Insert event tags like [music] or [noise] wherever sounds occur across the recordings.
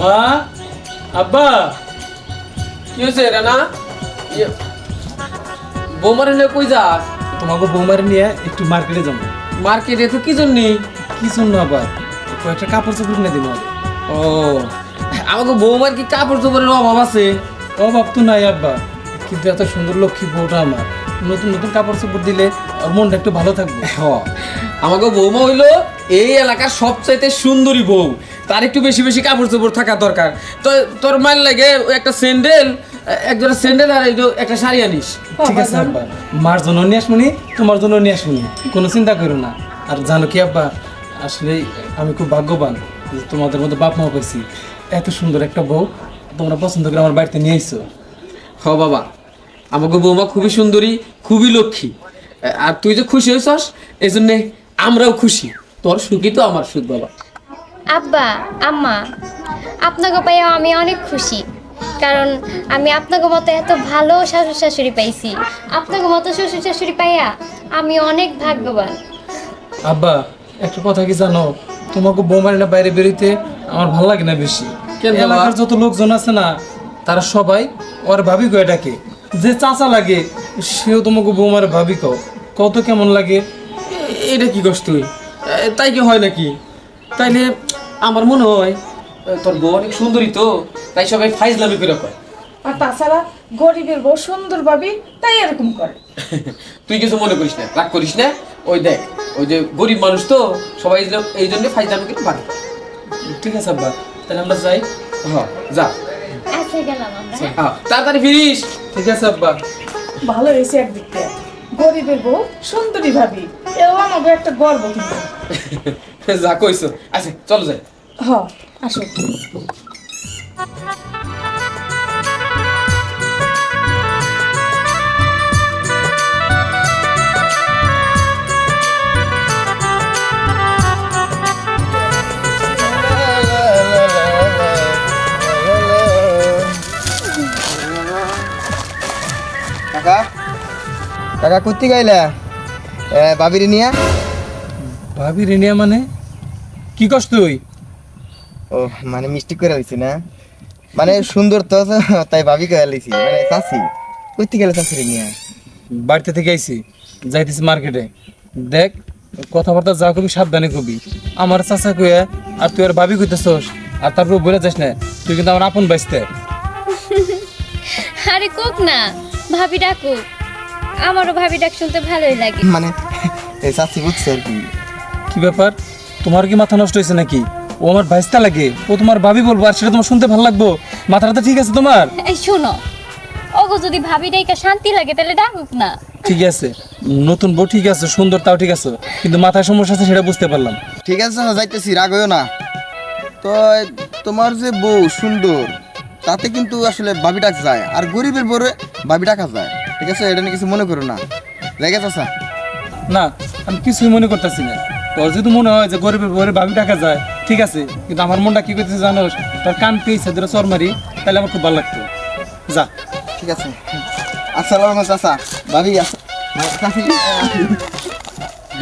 মা আব্বা। কি হয়েছে রানা ইয়ে, বৌমার এনে কই যাস? তোমাকে বৌমার নিয়ে একটু মার্কেটে যাব। মার্কেটে? তো কি জন্যি? কি জন্য আবার? কয়েকটা কাপড় চোপড় কিনে দিব ও আমাকে বৌমার কি কাপড় চোপড়ের অভাব আছে? অভাব তো নাই আব্বা কিন্তু এত সুন্দর লক্ষ্মী বউটা আমার। নতুন নতুন কাপড় চোপড় দিলে আর মনটা একটু ভালো থাকবে। হ আমাকে বৌমা হইল এই এলাকার সবচাইতে সুন্দরী বউ। তার একটু বেশি বেশি কাপড় চোপড় থাকা দরকার। তো তোর মাল লাগে একটা স্যান্ডেল একজোড়া স্যান্ডেল আর এই একটা শাড়ি আনিস। ঠিক আছে আব্বা? মার জন্য নিয়ে আসবনি তোমার জন্য নিয়ে আসবনি কোনো চিন্তা করো না। আর জানো কি আব্বা? আসলে আমি খুব ভাগ্যবান যে তোমাদের মধ্যে বাপ মা পেয়েছি এত সুন্দর একটা বউ তোমরা পছন্দ করে আমার বাড়িতে নিয়ে এসো হ বাবা আমাকে বৌমা খুবই সুন্দরী খুবই লক্ষ্মী। আর তুই যে খুশি হয়েছস এই জন্যে আমরাও খুশি। তোর সুখী তো আমার সুখ বাবা। আব্বা আম্মা আপনাকে পাইয়া আমি অনেক খুশি। কারণ আমি আপনাকে মতো এত ভালো শ্বশুর শাশুড়ি পাইছি। আপনাকে মতো শ্বশুর শাশুড়ি পাইয়া আমি অনেক ভাগ্যবান। আব্বা একটা কথা কি জানো? তোমাকে বৌমারি না বাইরে বেরোতে আমার ভালো লাগে না বেশি? এলাকার যত লোকজন আছে না তারা সবাই ওর ভাবি কয়ে ডাকে। যে চাচা লাগে সেও তোমাকে বৌমার ভাবি কও। কত কেমন লাগে? এটা কি তুই? তাই কি হয় নাকি? তাইলে আমার মনে হয় তোর বউ অনেক সুন্দরী তো তাই সবাই ফাইজ ফাইজলামি করে কয়। আর তাছাড়া গরিবের বউ সুন্দর ভাবি তাই এরকম করে। [laughs] তুই কিছু মনে করিস না রাগ করিস না ওই দেখ ওই যে গরিব মানুষ তো সবাই এই জন্য- ফাইজলামি করে বাদ। ঠিক আছে আব্বা তাহলে আমরা যাই। হ্যাঁ যা। আচ্ছা গেলাম আমরা। হ্যাঁ? হ্যাঁ, তাড়াতাড়ি ফিরিস। ঠিক আছে আব্বা। ভালো হয়েছে একদিক। থেকে গরিবের বউ সুন্দরী ভাবি এও আমাকে একটা গর্ব কিন্তু। [laughs] যা কইছো। আচ্ছা চলো যাই। হ আসো। কাকা? কাকা কুত্তি গাইলা? বাবিরি নিয়া? ভাবি রেনিয়া মানে? কি কষ্ট তুই? ও মানে মিষ্টি করে হইছি না। মানে সুন্দর তো তাই ভাবি গাইয়া লইছি মানে চাচি কুত্তি গেলে চাচি নিয়া বাড়িতে থেকে আইছি যাইতেছি মার্কেটে। দেখ কথাবার্তা যা কবি সাবধানে কবি। আমার চাচা কইয়া আর তুই আর ভাবি কইতেছস আর তারপর বলে যাস না তুই কিন্তু আমার আপন বাইসতে। [laughs] আরে কোক না ভাবি ডাকুক। আমারও ভাবি ডাক শুনতে ভালোই লাগে। মানে এই চাচি বুঝছে আর কি। কি ব্যাপার? তোমার কি মাথা নষ্ট হয়েছে নাকি? ও আমার বাইসটা লাগে। ও তোমার ভাবি বলব আর সেটা তোমার শুনতে ভালো লাগবো। মাথাটা তো ঠিক আছে তোমার? এই শোনো। ওগো যদি ভাবি ডাইকা শান্তি লাগে তাহলে ডাকুক না। ঠিক আছে। নতুন বউ ঠিক আছে সুন্দর তাও ঠিক আছে। কিন্তু মাথায় সমস্যা আছে সেটা বুঝতে পারলাম। ঠিক আছে না যাইতেছি রাগ হইও না। তো তোমার যে বউ সুন্দর তাতে কিন্তু আসলে ভাবি ডাক যায় আর গরিবের বউরে ভাবি ডাকা যায়। ঠিক আছে? এটা নিয়ে কিছু মনে করো না। রেগে চাচা। না আমি কিছুই মনে করতেছি না। তোর যদি মনে হয় যে গরিবের ঘরে ভাবি টাকা যায় ঠিক আছে কিন্তু আমার মনটা কি করতেছে জানো? তোর কান পেয়েছে ধরে চর মারি তাহলে আমার খুব ভালো লাগতো। যা। ঠিক আছে। আসসালামু আলাইকুম চাচা। ভাবি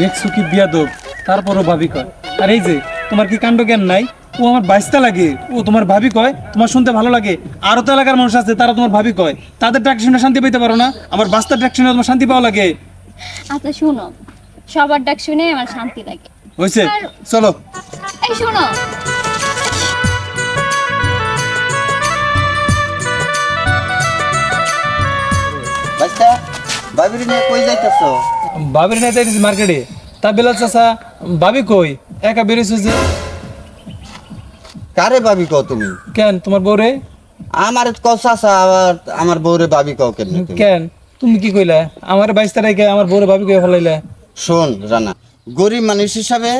দেখছ কি বিয়া দোক তারপরও ভাবি কয় আর এই যে তোমার কি কাণ্ড জ্ঞান নাই? ও আমার বাইসটা লাগে। ও তোমার ভাবি কয় তোমার শুনতে ভালো লাগে। আরও তো এলাকার মানুষ আছে তারা তোমার ভাবি কয়। তাদের ডাক শুনে শান্তি পেতে পারো না। আমার বাস্তার ডাক শুনে তোমার শান্তি পাওয়া লাগে। আচ্ছা শোনো। সবার ডাক শুনে আমার শান্তি লাগে। হয়েছে। চলো। এই শোনো। বাচ্চা ভাবির নিয়ে কই যাইতেছো? ভাবির না যাইতেছি মার্কেটে। তা বেলা চাষা ভাবি কই? একা বেরিয়েছো যে। কারে ভাবি কও তুমি? কেন তোমার বউরে? আমার কও চাচা আবার আমার বউরে ভাবি কও কেন তুমি? কেন? তুমি কি কইলা? আমার বাইশ তারিখে আমার বউরে ভাবি কই ফেলাইলা। শোন রানা গরিব মানুষ হিসাবে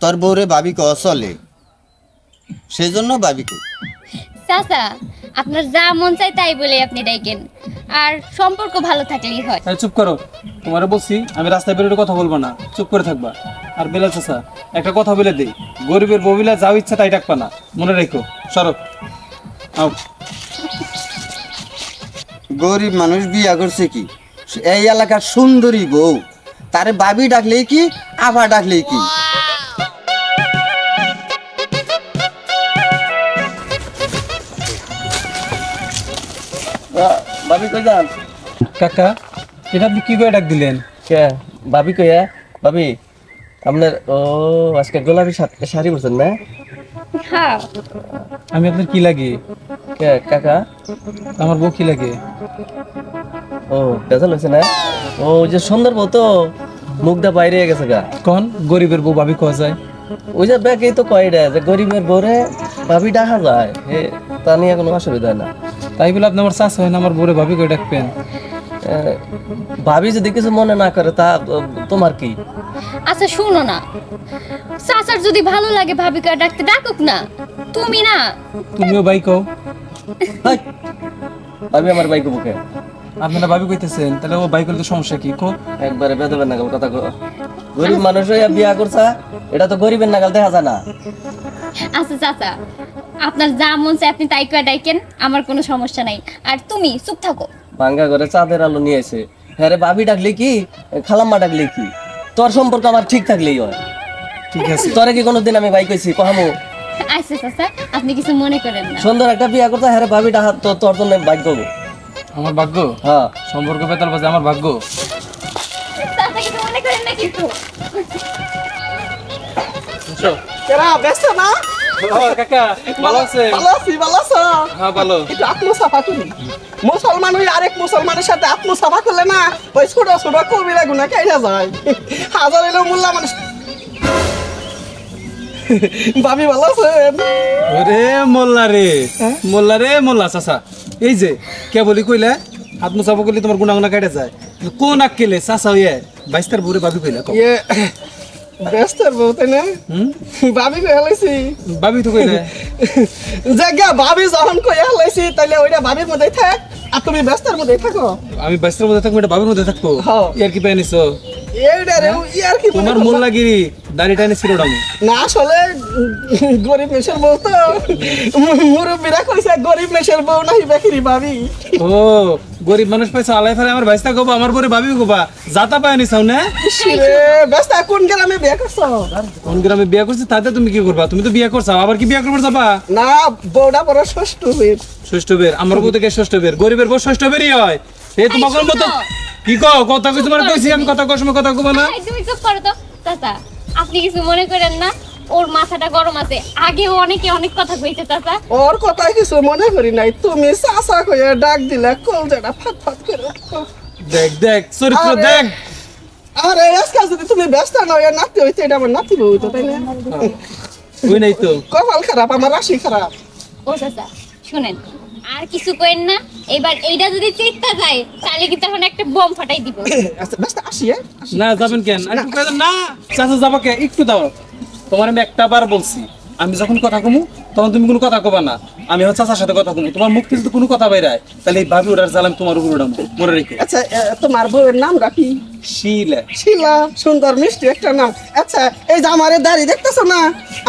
তোর বউরে ভাবি কও চলে। সেই জন্য ভাবি কই। চাচা আপনার যা মন চাই তাই বলে আপনি ডাইকেন। আর সম্পর্ক ভালো থাকলেই হয়। তাই চুপ করো। তোমারে বলছি আমি রাস্তায় বেরোলে কথা বলব না। চুপ করে থাকবা। আর বেলা চাষা একটা কথা বলে দেই। গরিবের বউবিলা যাও ইচ্ছা তাই ডাকবা না। মনে রেখো। সরো। আও। গরিব মানুষ বিয়া করছে কি? এই এলাকার সুন্দরী বউ। তারে বাবি ডাকলেই কি আভা ডাকলেই কি? যান কাকা এটা আপনি কি করে ডাক দিলেন? কে? ভাবি কইয়া ভাবি আপনার ও আজকে গোলাপি শা- শাড়ি পরছেন না? হ্যাঁ। আমি আপনার কি লাগে? কে কাকা? আমার বউ কি লাগে? ও বেজাল হয়েছে না? ও ওই যে সুন্দর বউ তো মুখটা বাইরে গেছে গা। কোন গরিবের বউ ভাবি কোয়া যায়? ওই যে ব্যাগেই তো কয় রে যে গরিবের বউরে ভাবি ডাকা যায় হে তা নিয়ে কোনো অসুবিধা হয় না। তাই বলে আপনি আমার চাষ হয় না আমার বউরে ভাবি করে ডাকবেন? ভাবি যদি কিছু মনে না করে তা তোমার কি? আচ্ছা শুনো না। চাচার যদি ভালো লাগে ভাবিকা ডাকতে ডাকুক না। তুমি না। তুমিও ভাই কও। ভাবি আমার বাইকে বুকে। আপনারা ভাবি কইতেছেন তাহলে ও ভাই করলে তো সমস্যা কি? কো একবারে বেদবের নাগাল কথা কো গরিব মানুষ হইয়া বিয়া করছা এটা তো গরিবের নাগাল দেখা যায় না। আচ্ছা চাচা। আপনার যা মন চায় আপনি তাই করে ডাইকেন আমার কোনো সমস্যা নাই। আর তুমি চুপ থাকো। ভাঙ্গা ঘরে চাঁদের আলো নিয়ে এসে হ্যাঁ রে ভাবি ডাকলে কি? খালাম্মা ডাকলে কি? তোর সম্পর্ক আমার ঠিক থাকলেই হয়। ঠিক আছে। তোরে কি কোনোদিন আমি বাইক কইছি কহামু? আচ্ছা চাচা আপনি কিছু মনে করেন না। সুন্দর একটা বিয়া করতে হ্যাঁ রে ভাবি ডাহা তো তোর জন্য বাইক করব আমার ভাগ্য? হ্যাঁ। সম্পর্ক বেতাল বাজে আমার ভাগ্য? চাচা কিছু মনে করেন না কিন্তু কেরা ব্যস্ত না? কাকা ভালো আছে? ভালো আছি ভালো আছো? হ্যাঁ ভালো। একটু আত্মসাফা করি। মুসলমান ওই আরেক মুসলমানের সাথে আত্মসাফা করলে না ওই ছোট ছোট কবিরা গুনা কেটে যায়। হাজার এলো মোল্লা মানুষ। ভাবি ভালো আছেন? ওরে মোল্লা রে। মোল্লা রে মোল্লা চাচা। এই যে কে বলি কইলে আত্মচাপ করলে তোমার গুণা গুণা কেটে যায়। কোন আক্কেলে চাচা হইয়ে বাইশটার বুড়ে ভাবি কইলে ব্যস্তের বউ তাই না? হুম? ভাবি কই হেলাইছি? ভাবি তো কইলে [laughs] জায়গা ভাবি যখন কই হেলাইছি তাইলে ওইটা ভাবির মধ্যে থাক। আর তুমি ব্যস্তের মধ্যে থাকো। আমি বাইশটার মধ্যে থাকব এটা ভাবির মধ্যে থাকব। ইয়ার কি পাই নিছো? এইটা রে ইয়ার কি তোমার করছ? মোল্লাগিরি দাড়িটা এনে ছিল না আসলে গরিব মেশের বউ তো। মুরব্বীরা কইছে গরিব মেশের বউ নাহি বেকিরি ভাবি ও গরিব মানুষ পয়সা আলাই ফেলে আমার বাইশটা গোবা আমার পরে ভাবি গোবা যাতা পায় নিছাও না? রে ব্যস্ত কোন গ্রামে বিয়ে করছ? কোন গ্রামে বিয়ে করছি তাতে তুমি কি করবা? তুমি তো বিয়ে করছ আবার কি বিয়ে করবার যাবা? না বউটা বড় ষষ্ঠ বের। ষষ্ঠ বের আমার বউ থেকে ষষ্ঠ বের? গরিবের বউ ষষ্ঠ বেরই হয়। এই তোমার মতো কি কও? কথা কই তোমার কইছি আমি কথা সময় কথা কব না। এই, তুমি চুপ করো তো। চাচা আপনি কিছু মনে করেন না ওর মাথাটা গরম আছে। আগে অনেকে অনেক কথা কইছে চাচা। ওর কথা কিছু মনে করি নাই। তুমি চাচা কইয়া ডাক দিলে কল যেটা ফাট ফাট করে দেখ দেখ চরিত্র দেখ। আরে আজকাল যদি তুমি ব্যস্ত না হইয়া নাতি হইতে এটা আমার নাতি বউ তো তাই না? ওই নাই তো। কপাল খারাপ আমার রাশি খারাপ। ও চাচা শুনেন আর কিছু করেন না? এবার এইটা যদি চিন্তা যায় তাহলে কিন্তু এখন একটা বোম ফাটাই দিব। [coughs] আচ্ছা ব্যস্ত আসি হ্যাঁ? না যাবেন কেন? না। চাচা যাবা কে? একটু দাও। তোমার আমি একটা বার বলছি। আমি যখন কথা কমু তখন তুমি কোনো কথা কবা না। আমি হচ্ছে চাচার সাথে কথা কমু। তোমার মুখ থেকে যদি কোনো কথা বাইরায় তাহলে এই ভাবি ওটার জ্বালাম তোমার উপর উড়ামু মনে রেখো। আচ্ছা তোমার বউয়ের নাম রাখি? শিলা। শিলা সুন্দর মিষ্টি একটা নাম। আচ্ছা এই যে আমার দাড়ি দেখতেছো না?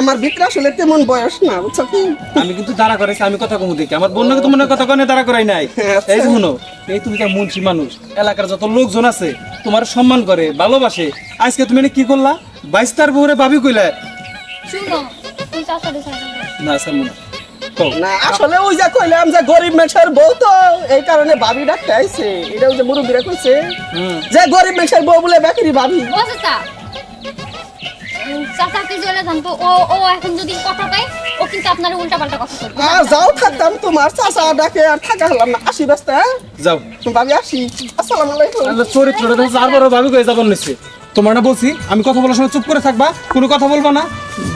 আমার ভিতরে আসলে তেমন বয়স না বুঝছ কি? আমি কিন্তু দাঁড়া করেছি আমি কথা কমু দেখি। আমার বোন তো মনে কথা কনে দাঁড়া করাই নাই। আচ্ছা। এই যে শুনো এই তুমি একটা মুন্সি মানুষ এলাকার যত লোকজন আছে তোমার সম্মান করে ভালোবাসে। আজকে তুমি কি করলা? বাইশটার বউরে ভাবি কইলে। না স্যার মনে না আসলে ওই যে কইলাম যে গরিব মেশের বউ তো এই কারণে ভাবি ডাকতে আইছে। এটা ওই যে মুরব্বীরা কইছে যে গরিব মেশের বউ বলে বেকারি ভাবি ও চাচা উম, আপনি চলে যান? তো ও ও এখন যদি কথা পায় ও কিন্তু আপনার উল্টা কথা বলবে আর যাও থাকতাম তোমার। চাচা ডাকে আর থাকা হলাম না। আসি ব্যস্ত হ্যাঁ? যাও। ভাবি আসি। আসসালামু আলাইকুম। আল্লাহ চরিত্রটা দেখো আর ভাবি কয়ে যাবার নিচ্ছে। তোমার না বলছি আমি কথা বলার সময় চুপ করে থাকবা কোনো কথা বলবা না।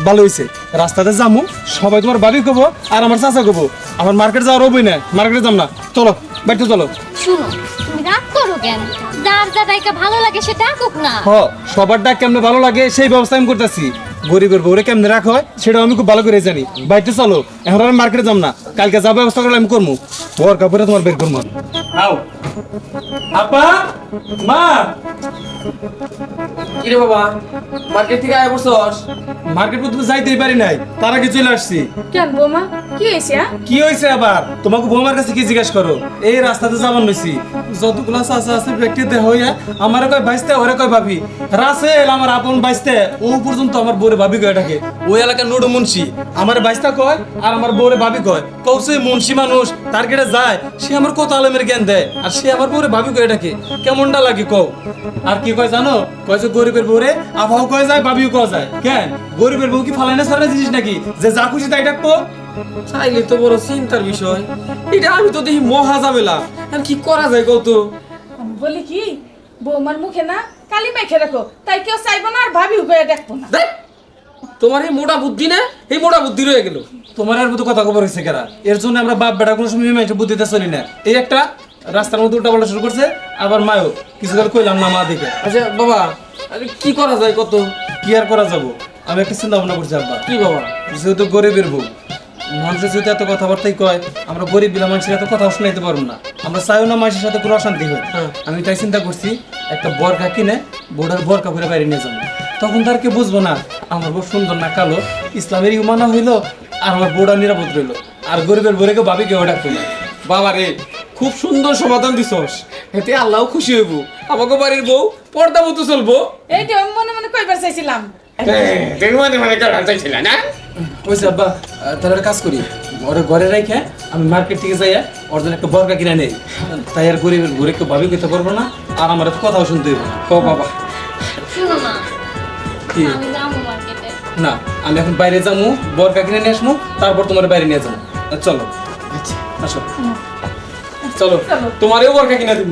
ভালো হয়েছে রাস্তাতে যামু সবাই তোমার ভাবি কবো আর আমার চাচা কবো। আমার মার্কেট যাওয়ার হবই না মার্কেটে যাম না। চলো বাড়িতে চলো। শুনো তুমি রাগ করো কেন? যার ভালো লাগে সে ডাকুক না। হ, সবার ডাক কেমনে ভালো লাগে সেই ব্যবস্থা আমি করতেছি। গরিবের বউরে কেমনে রাখা হয় সেটাও আমি খুব ভালো করে জানি। বাড়িতে চলো, এখন আমি মার্কেটে যাম না। কালকে যা ব্যবস্থা করলে আমি করব ওর কাপড়ে তোমার বের করব আও আপা মা। কিরে বাবা মার্কেট থেকে আয় বসছস মার্কেট পর্যন্ত যাইতেই পারি নাই। তার আগে চলে আসছি। কেন বৌমা? কি হয়েছে হ্যাঁ? কি হয়েছে আবার? তোমাকে বৌমার কাছে কি জিজ্ঞেস করো? এই রাস্তাতে যাবার নইছি। যতগুলো চাষা আছে ব্যক্তিতে হইয়া আমার কয় বাইসতে ওরে কয় ভাবি। রাসেল আমার আপন বাইসতে ও পর্যন্ত আমার বউরে ভাবি কয় থাকে ওই এলাকার নুডু মুন্সি। আমার বাইসটা কয় আর আমার বউরে ভাবি কয়। কৌশে মুন্সি মানুষ তার কেটে যায়। সে আমার কত আলমের জ্ঞান জ্ঞান দেয়। আর সে আমার বউরে ভাবি কয়ে ডাকে কেমনটা লাগে কও? আর কি কয় জানো? কয় যে গরিবের বউরে আবহাও কয়ে যায় ভাবিও কয় যায়। কেন? গরিবের বউ কি ফালাইনা সারা জিনিস নাকি? যে যা খুশি তাই ডাকবো। চাইলে তো বড় চিন্তার বিষয়। এটা আমি তো দেখি মহা ঝামেলা। আর কি করা যায় কত বলি কি বৌমার মুখে না কালি মেখে রাখো তাই কেউ চাইব না আর ভাবিও করে দেখব না। তোমার এই মোটা বুদ্ধি না এই মোটা বুদ্ধি রয়ে গেল। তোমার আর মতো কথা খবর হয়েছে কেরা? এর জন্য আমরা বাপ বেটা কোনো সময় বুদ্ধিতে চলি না। এই একটা রাস্তার মধ্যে উল্টা পাল্টা শুরু করছে আবার মায়ও কিছু করে কইলাম না মা দেখে আচ্ছা বাবা আরে কি করা যায় কত? কি আর করা যাব? আমি একটা চিন্তা ভাবনা করছি আব্বা। কি বাবা? যেহেতু গরিবের বউ মানুষের যেহেতু এত কথাবার্তাই কয় আমরা গরিব বিলা মানুষের এত কথা শোনাইতে পারব না। আমরা চাইও না মানুষের সাথে কোনো অশান্তি হয়। আমি তাই চিন্তা করছি একটা বরকা কিনে বোর্ডার বরকা করে বাইরে নিয়ে যাব। তখন তার কে বুঝব না আমার বউ সুন্দর না কালো ইসলামের ইমানা হইল আর আমার বউটা নিরাপদ রইল। আর গরিবের বউরেকে ভাবি কেউ ডাকতো না। বাবা রে খুব সুন্দর সমাধান দিছস। এতে আল্লাহ খুশি হইব। আমাকে বাড়ির বউ পর্দা মতো চলবো। এইটা আমি মনে মনে কইবার চাইছিলাম। মানে মানে কারণ চাইছিল না? ওইসে আব্বা তাহলে একটা কাজ করি। ওরে ঘরে রেখে আমি মার্কেট থেকে যাই ওর জন্য একটা বরকা কিনে নেই তাই আর গরিবের ঘুরে কেউ ভাবি করতে পারব না আর আমার কথাও শুনতে হইব না। ও বাবা। কি? না আমি এখন বাইরে যাব বরকা কিনে নিয়ে আসব তারপর তোমার বাইরে নিয়ে যাব চলো। আচ্ছা। আসো। চলো তোমারও বরকা কিনা দিব।